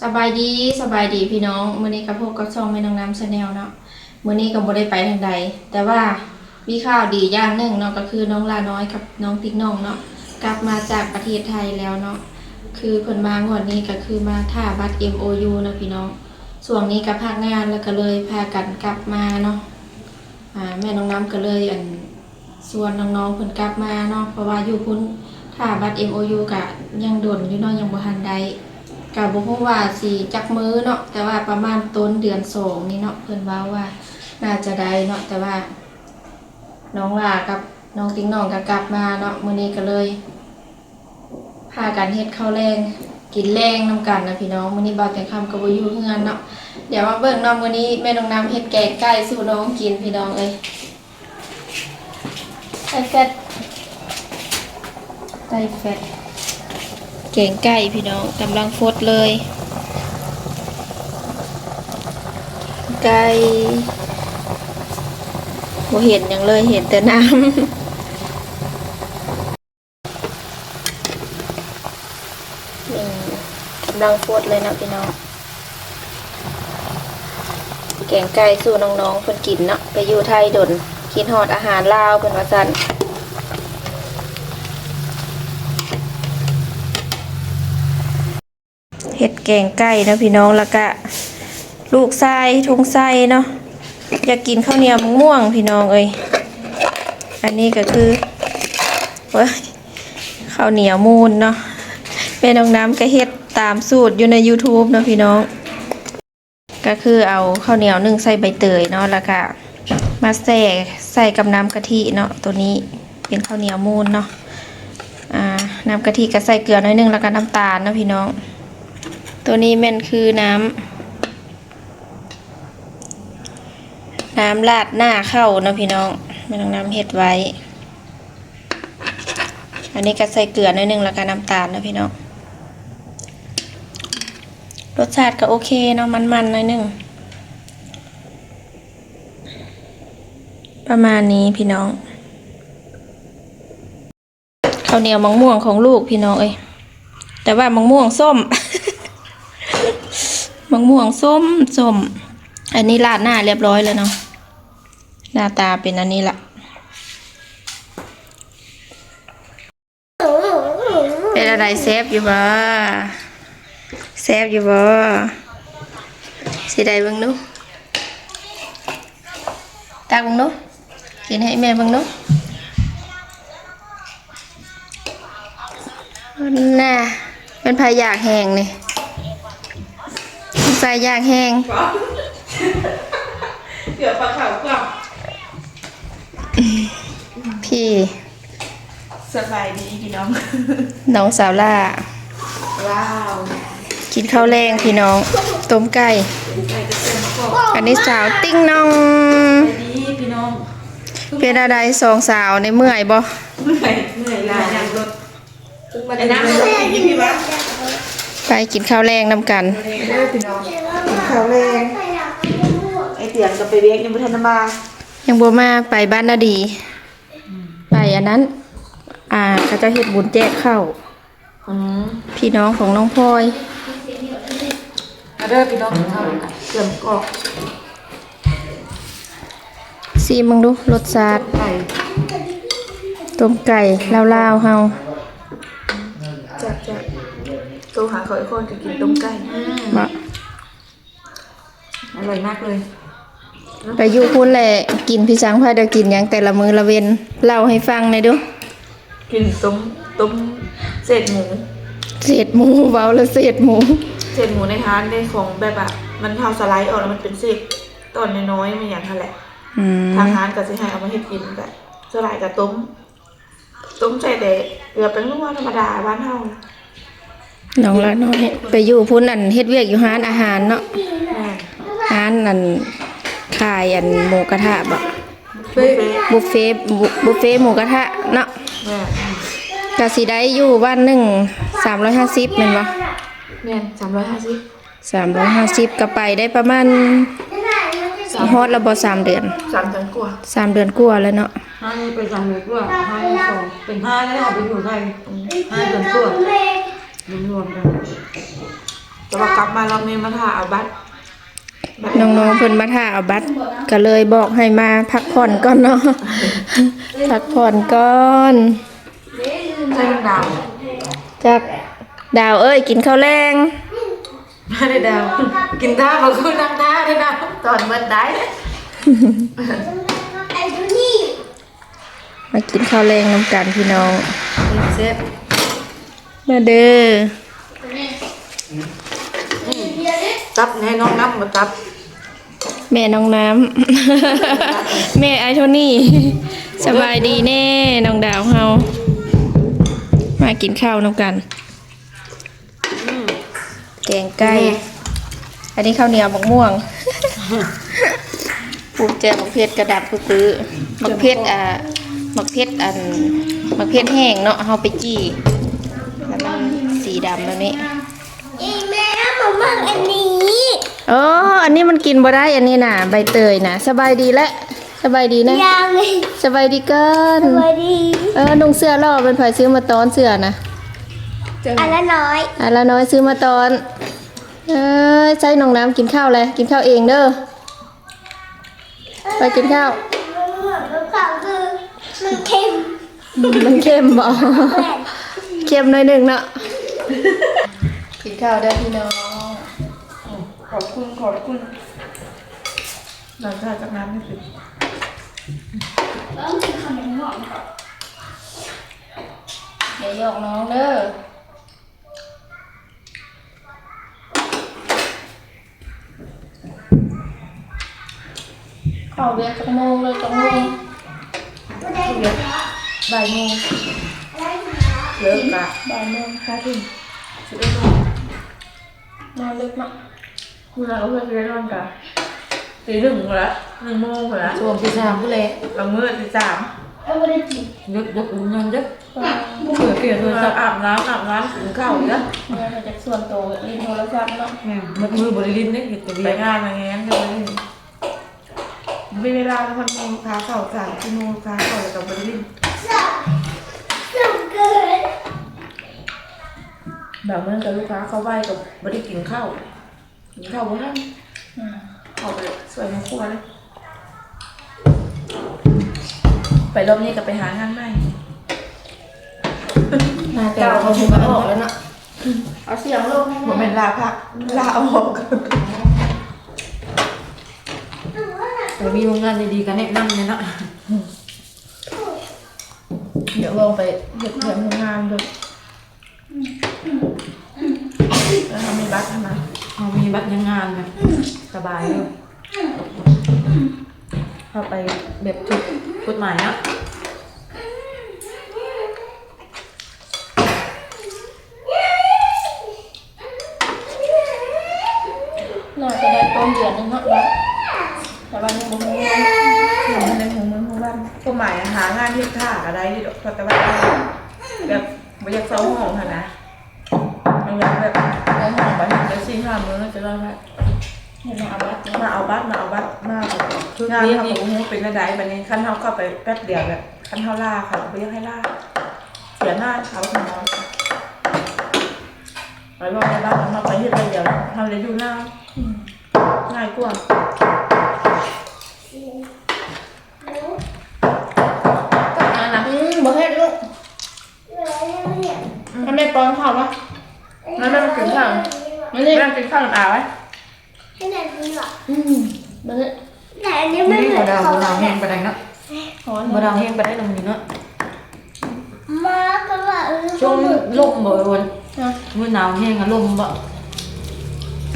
สบายดีสบายดีพี่น้องมื้อนี้กับพวกก็ช่องแม่น้องน้ำชาแนลเนาะมื้อนี้ก็บ่ได้ไปทางใด แต่ว่ามีข่าวดีอย่างหนึ่งเนาะก็คือน้องลาน้อยกับน้องติ๊กน้องเนาะกลับมาจากประเทศไทยแล้วเนาะคือเพิ่นมางวดนี้ก็คือมาท่าบัตร MOU นะพี่น้องส่วนนี้ก็พักงานแล้วก็เลยพากันกลับมาเนาะอ่าแม่น้องน้ำก็เลยอันส่วนน้องๆเพิ่นกลับมาเนาะเพราะว่าอยู่พุ่นท่าบัตร MOU ก็ยังโดนอยู่เนาะยังบ่ทันได้ กะบ่ฮู้ว่าสิจักมือเนาะแต่ว่าประมาณต้นเดือนสองนี่เนาะเพิ่นว่าว่าน่าจะได้เนาะแต่ว่า น้องลากับน้องติ๊งน้องก็กลับมาเนาะมื้อนี้ก็เลยพากันเฮ็ดข้าวแรงกินแรงนํกันนะพี่น้องมื้อนี้บ่าวแต่งคำก็บ่อยู่เฮือนเนาะเดี๋ยวมาเบิ่งเนาะมื้อนี้แม่น้องน้ำเฮ็ดแกงไก่สู่น้องกินพี่น้องเอ้ยไก่แฟตไก่แฟต แกงไก่พี่น้องกำลังฟดเลย ไก่บ่เห็นหยังเลยเห็นแต่น้ำนี่กำลังฟดเลยนะพี่น้อง แกงไก่สู่น้องๆเพิ่นกินเนาะไปอยู่ไทยดนกินฮอดอาหารลาวเพิ่นว่าซั่น เห็ด แกงไก่นะพี่น้องแล้วก็ลูกไส้ทุงไส้เนาะอยากกินข้าวเหนียวมะม่วงพี่น้องเอ้ยอันนี้ก็คือเว้ยข้าวเหนียวมูนเนาะแม่น้องน้ำก็เฮ็ดตามสูตรอยู่ใน YouTube เนาะพี่น้อง ก็คือเอาข้าวเหนียวนึ่งใส่ใบเตยเนาะแล้วก็มาแส่ใส่กับน้ำกะทิเนาะตัวนี้เป็นข้าวเหนียวมูนเนาะอ่าน้ำกะทิก็ใส่เกลือน้อยนึงแล้วก็น้ำตาลเนาะพี่น้อง ตัวนี้มันคือน้ำน้ำราดหน้าเข้านะพี่น้องไม่ต้องน้ำเห็ดไว้ อันนี้ก็ใส่เกลือน่อยหนึงแล้วก็น้ำตาลนะพี่น้องรสชาติก็โอเคเนาะมันๆหน่อยหนึงประมาณนี้พี่น้องข้าวเหนียวมะม่วงของลูกพี่น้องเอ้ยแต่ว่ามะม่วงส้ม ม่วงส้มส้ม อันนี้ราดหน้าเรียบร้อยเลยเนาะ หน้าตาเป็นอันนี้ละเป็นอะไรเซฟอยู่บ่เซฟอยู่บ่สิได้เบิ่งดูตักเบิ่งดูกินให้แม่เบิ่งดูน่าเป็นพายากแห้งนี่ ส่ยางแห้งเดี๋ยวปลาขาวกลับพี่สบายดีพี่น้อง น้องสาวล่า ว้าว กินข้าวแรงพี่น้อง ต้มไก่ใส่กระเทียมมะกอกอันนี้สาวติ้งน้องดีพี่น้อง เป็นอะไรสองสาวในเมื่อยบ่ เมื่อย เมื่อยลายนั่งรถไอ้น้ำมันกินพี่วะ ไปกินข้าวแรงนำกันเด้อพี่น้องข้าวแรงไอเตียงกับไปเวียกยังไม่ทันมายังบ่มาไปบ้านนาดี ไปอันนั้น อ่าเขาจะเฮ็ดบุญแจกข้าวอืมพี่น้องของน้องพลอยมาเด้อพี่น้องข้าวกันเทียมกอกซีมึงดูรสชาติไก่ต้มไก่ลาวๆเฮาแจ๊บแจ๊บ ตัวหาเขาอีกคนจะกินต้มไก่บ่อร่อยมากเลย ไปอยู่พุ่นแหละกินพี่ช้างพาเดียวกินหยังแต่ละมื้อละเว้นเล่าให้ฟังหน่อยดูกินต้มต้มเศษหมูเศษหมูเว้าแล้วเศษหมู เศษหมูในทานได้ของแบบอะมันทำสไลด์ออกแล้วมันเป็นเศษตอนน้อยๆมันอย่างนั้นแหละ อืมทางร้านก็จะให้เอามาเฮ็ดกินแบบสไลด์กับต้มต้มใส่แต่เกลือเป็นลูกว่าธรรมดาบ้านเฮาน้ องละน้อยไปอยู่พุ่นนั่นเฮ็ดเวียกอยู่ร้านอาหารเนาะแม่ร้านนั่นขายอันหมูกระทะบ่เฟ่บุฟเฟ่ต์บุบุฟเฟ่ต์หมูกระทะเนาะแม่ก็สิได้อยู่บ้านหนึง350แม่นบ่แม่สามร้อยห้าสิบ350ก็ไปได้ประมาณฮอดแล้วบ่สามเดือนสามจังกว่าสามเดือนกว่าแล้วเนาะห้านี่ไปจังเลยด้วยห้านี่สองเป็นห้าแล้วเอาไปอยู่ในห้าเดือนตัว รวมๆกันแต่ว่ากลับมารอบนี้มาถ่าเอาบัตรบัตรน้องๆเพิ่นมาถ่าเอาบัตรก็เลยบอกให้มาพักผ่อนก่อนเนาะ พักผ่อนก่อนใช่ดาวจากดาวเอ้ยกินข้าวแรงมาได้ดาว กินท่ามาคุณนั่งท่าได้ดาวตอนเมื่อได้มากินข้าวแรงน้ำกันพี่น้อง เซ็ต มาเด้อตับให้น้องน้ำมาตับแม่น้องน้ำ แม่ไอโทนี่ สบายดีแน่น้องดาวเฮามากินข้าวน้ำกัน แกงไก่ อันนี้ข้าวเหนียวมะม่วงปูแจมะเพ็ดกระดับปื้อๆมะเพ็ดอ่ามะเพ็ดอันมะเพ็ดแห้งเนาะเฮาไปจี้ ดำแบบนี้อีแม่มามั่งอันนี้อ๋ออันนี้มันกินบ่ได้อันนี้น่ะ ใบเตยน่ะสบายดีและสบายดีนะยังเลยสบายดีเกินสวัสดีเออนุ่งเสื้อล่อเป็นไผซื้อมาตอนเสื้อนะอันละน้อยอะละน้อยซื้อมาตอนเออใช้น้องน้ำกินข้าวเลยกินข้าวเองเด้อไปกินข้าวมันเหมือนกับข้าวคือมันเค็มมันเค็มบ่แม่นเค็มหน่อยหนึ่งเนาะ กินข้าวได้อพี่น้อง ขอบคุณขอบคุณหลังจากจากนั้นไม่ติดเดี๋ยวหยอกน้องเด้อเข้าเรียกจังโมงเลยจังโมงไม่ได้เหรอบ่ายโมงอะไร เหรอเลิกกะบ่ายโมงค่ะถึงสิบเอ็ดโมงนอนลึกมากคุณเราเพื่อนไปนอนกะตีหนึ่งละหนึ่งโมงละช่วงที่สามผู้เล็กบางมื้อตีสามเอาไม่ได้กินยกยกเงินยกเผื่อเปลี่ยนโทรศัพท์อาบน้ำอาบน้ำกินข้าวอีกแล้วเนี่ยมันจะส่วนตัวรีนโทรศัพท์เนาะแม่มัดมือบริลินเนี่ยเห็ดแต่เบีไปยร์งานมาแง้มเลยไม่เวลาแล้วคนโมงค้าเข่าสามชั่วโมงค้าเข่าแล้วกับบริลิน แบบนั้นกับลูกค้าเขาไหวกับบริกินข้าวกินข้าวบ้างเอาไปสวยมาครัวเลยไปรอบนี้ก็ไปหางานใหม่หน้าเก่าเขาถูกออกแล้วเนาะเอาเสียงลงผมเป็นลาพักลาออกแต่มีโรงงานดีๆกันแนะนำเนี่ยเนาะเดี๋ยวลงไปเห็ดเหี่ยมทำงานดูแล้วทำมีบัตรทำไม เรามี บัตรยังงานแบบสบายเลยเข้าไปแบบถูกกฎหมายเนาะน่าจะได้ต้นเดือนนึงเนาะแต่ว่ายังบ่มีเงินทำในหมู่เมืองหมู่บ้านก็หมายหางานที่ท่าอะไรที่ดอกแต่ว่าแบบไม่อยากเศร้าห้องค่ะนะมันอยากแบบ เอาห้องไปเดี๋ยวสี่ห้ามื้อจะได้ไหมเห็นมาเอาบัตรมาเอาบัตรมาเอาบัตรมาแบบงานเขาบอกว่าเป็นอะไรแบบนี้ขั้นเท้าเข้าไปแป๊บเดียวแบบขั้นเท้าล่าค่ะเราไม่อยากให้ล่าเสียหน้าเขาของน้องไปบอกไปบ้านมาไปที่ไปเดียวทำเลยดูหน้าง่ายกว่าอ่านะอืมบ่เฮ็ดลูกอะไรเนี่ยให้แม่ป้อนข้าววะ แล้วแม่มากินข้าวมานี่แม่กินข้าวหรือเปล่าไว้ขนาดนี้เหรออืมมานี่แต่อันนี้ไม่นี่เหมืบ่อนดาวเขาบ่ดาวแห้งไปได้เนาะขอบ่ดาวแห้งไปได้ตรงนี้เนาะมาก็ว่าเออช่วงลมบ่วันนะเมื่อหนาวแห้งอะลมบ่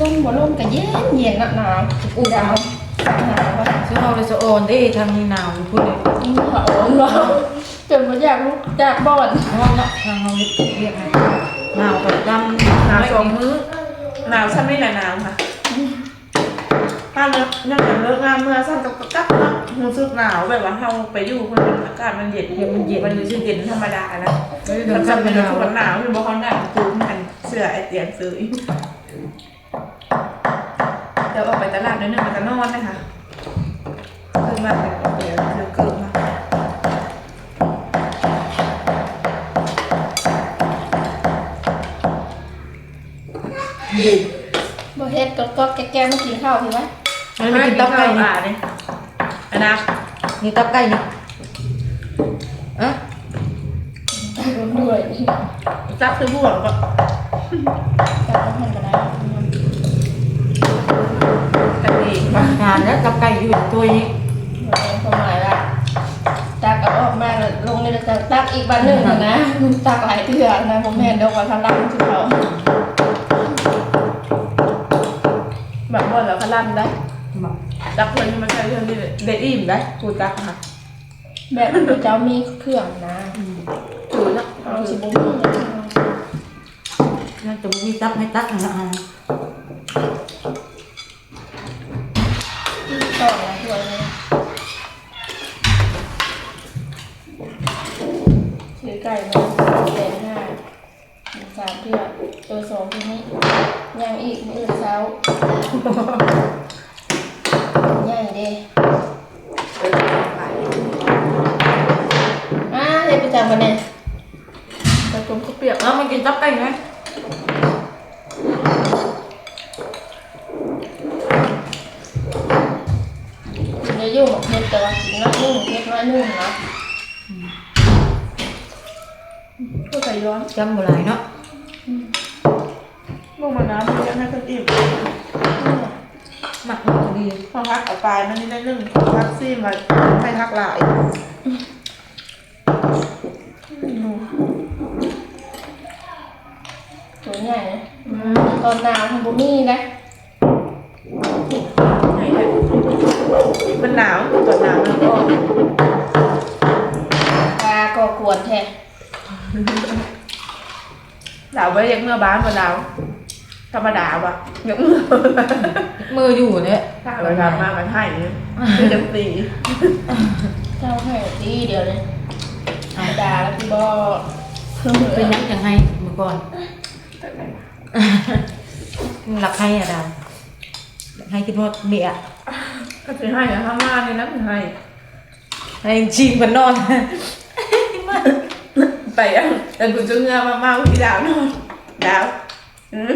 ลมบ่ลมก็เย็นเย็นหนาวๆอู้ดาวหนาวว่าช่วงเราเลยสะออนเด้ทางนี้หนาวอยู่พูดเลยอืมหนาวเนาะจนบ่อยากลุกจากบ่อนเพราะว่าเนาะทางเราเรียกไง หนาวแบบดำหนาวสองมื้อหนาวชั้นไม่หนาหนาวค่ะถ้าเลิกนั่งแต่เลิกงานเมื่อสั้นกับกักนะรู้สึกหนาวแบบว่าเราไปอยู่คนอากาศมันเย็นเย็นมันเย็นมันรู้สึกเย็นธรรมดานะไม่ได้มันจะซ้ำเป็นนรู้หนาวสึกหนาวคือบอกเขาหนาวคือมันเสื้อไอเตียงซื้อเดี๋ยวออกไปตลาดนิดนึงมันจะนอนนะคะคือมาแต่เดี๋ยวคือเกิดม บ่เฮ็ดก็ก็แก้ๆมากินข้าวพี่วะมันไม่กินตับไก่นี่อะนี่อันนะนี่ตับไก่นี่อะด้วยจับคือผู้หวังก็จับมันก็ได้กันเองงานแล้วตับไก่อยู่ตัวนี้ความหมายว่าตักเอาออกมาแล้วลงในจะตักอีกบันหนึ่งอะนะตักหลายเทื่อนะผมแม่นดอกว่าพลังสุดเขา แบบว่าแล้วก็ลั่นได้บอกจับคนที่มันใช้เรื่องนี้เด็ดอิ่มได้กูจับค่ะแบบมันเจ้ามีเครื่องนะถือนะเอาสิบุ้งเลย น่าจะมีตับให้ตักนะ ตัวสองทีนี้ย่างอีกมื้อเช้าใหญ่เด้อ่าเฮ็ดประจำกันเนี่ยผสมข้าวเปียกแล้วมันกินตับไก่ไหมกินเยอะยุ่งเฮ็ดแต่ว่ากินน้อยนุ่งเฮ็ดน้อยนุ่งเนาะก็ใส่ย้อนจำบ่หลายเนาะ ลงมาน้ำมันจะให้คนอิ่มหมักมันก็ดีพอพักเอาปลายมันนี่ได้หนึ่งพักซี่มาให้พักหลายตัวใหญ่นะตอนหนาวทำบุมี่นะไหนเนี่ยมันหนาวก่อนหนาวแล้วก็ปลาก็กวนแท้หนาวไว้ยั ธรรมดาปะยังเมื่อมืออยู่เนี่ยถ้าเราทำมามันให้เนี่ยคือจะตีเจ้าให้ดีเดียวเลยธรรมดาแล้วพี่บอเป็นยังยังไงเมื่อก่อนหลักให้อะดาวหลักให้คิดว่าเมียก็จะให้อะห้ามานี่นะคือให้ให้ชิงมันนอนไปอะแต่กูจะเงือมามาพี่ดาวนอนดาว อืม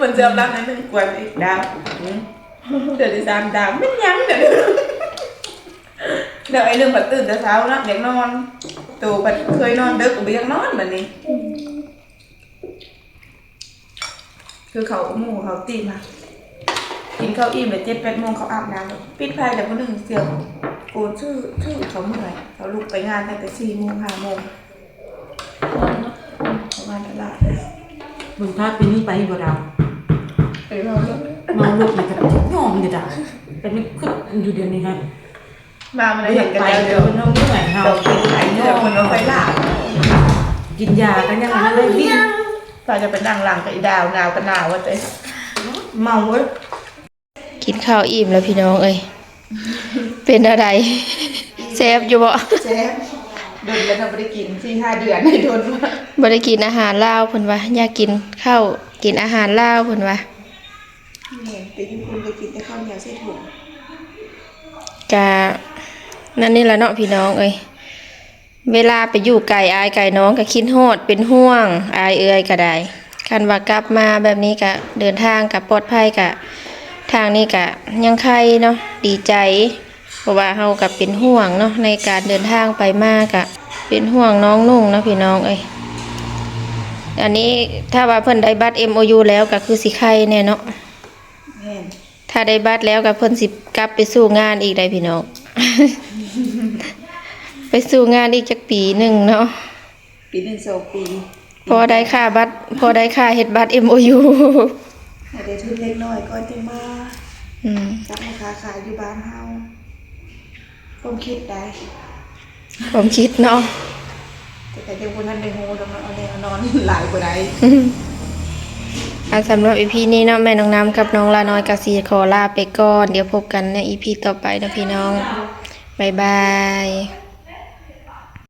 มันเจอรับในหนึ่งกวนอีกดาวอืมเดี๋ยวที่สามดาวไม่ยั้งเดี๋ยวเดี๋ยวไอ้เรื่องบัดตื่นแต่เช้านะอยากนอนตัวบัดเคยนอนดึกกูไปยังนอนแบบนี้ คือเขาหมูเขาตีมากินข้าวอิ่มเลยเจ็ดแปดโมงเขาอาบน้ำปิดไฟแต่คนหนึ่งเสียงกูชื่อชื่อเขาเมื่อยเขาลุกไปงานตั้งแต่สี่โมงห้าโมงประมาณตลาด มึงพาปีนี้ไปบ่ดาวไปเราเรื่องเมาลูกเลยกับยอมเลยดาวเป็นไม่ขึ้นอยู่เดือนนี้ฮะมามันไม่เห็อยานกกันไปแล้วเดี๋เดี๋ยยววมันต้องเหนื่อยเฮาเรากินไข่เดี๋ยวคนเราไปลาบกินยากันยังไงเลยวิ่งเราจะไปนั่งหลังกับอีดาวหนาวกันหนาวว่าเต้เมาเว้ยกินข้าวอิ่มแล้วพี่น้องเอ้ยเป็นอะไรเซฟอยู่บ่เจ๊ โดนแล้วเราไม่ได้กินที่ห้าเดือนให้โดนว่าบ่ได้กินอาหารลาวเพิ่นว่าอยากกินข้าวกินอาหารลาวเพิ่นว่าเนี่ยแต่ญี่ปุ่นไปกินแต่ข้าวเหนียวเส้นถุงกะนั่นนี่แหละเนาะพี่น้องเอ้ยเวลาไปอยู่ไก่อายไก่น้องก็คิดฮอดเป็นห่วงอายเอื้อยก็ได้คันว่ากลับมาแบบนี้ก็เดินทางกับปลอดภัยกะทางนี้กะยังใครเนาะดีใจ ราะว่าเฮากับเป็นห่วงเนาะในการเดินทางไปมากะเป็นห่วงน้องนุ่งเนาะพี่น้องเอ้ยอันนี้ถ้าว่าเพิ่นได้บัตร MOU แล้วก็คือสิไข่แน่เนาะแม่นถ้าได้บัตรแล้วก็เพิ่นสิกลับไปสู่งานอีกได้พี่น้อง ไปสู่งานอีกจักปีหนึ่งเนาะปีหนึ่งสองปีพอได้ค่าบัตรพอได้ค่าเฮ็ดบัตร MOU ให้ได้ทุนเล็กน้อยก็จะมาอืมจับมาค้าขายอยู่บ้านเฮา ผมคิดได้ผมคิดเนาะแต่แต่ยังบนทันได้โฮแล้วมันเอาแน่นอนหลายกว่าใดอันสำหรับ EP นี้เนาะแม่น้องน้ำกับน้องลาน้อยกสีขอลาไปก่อน เดี๋ยวพบกันใน EP ต่อไปนะพี่น้อง บ๊ายบาย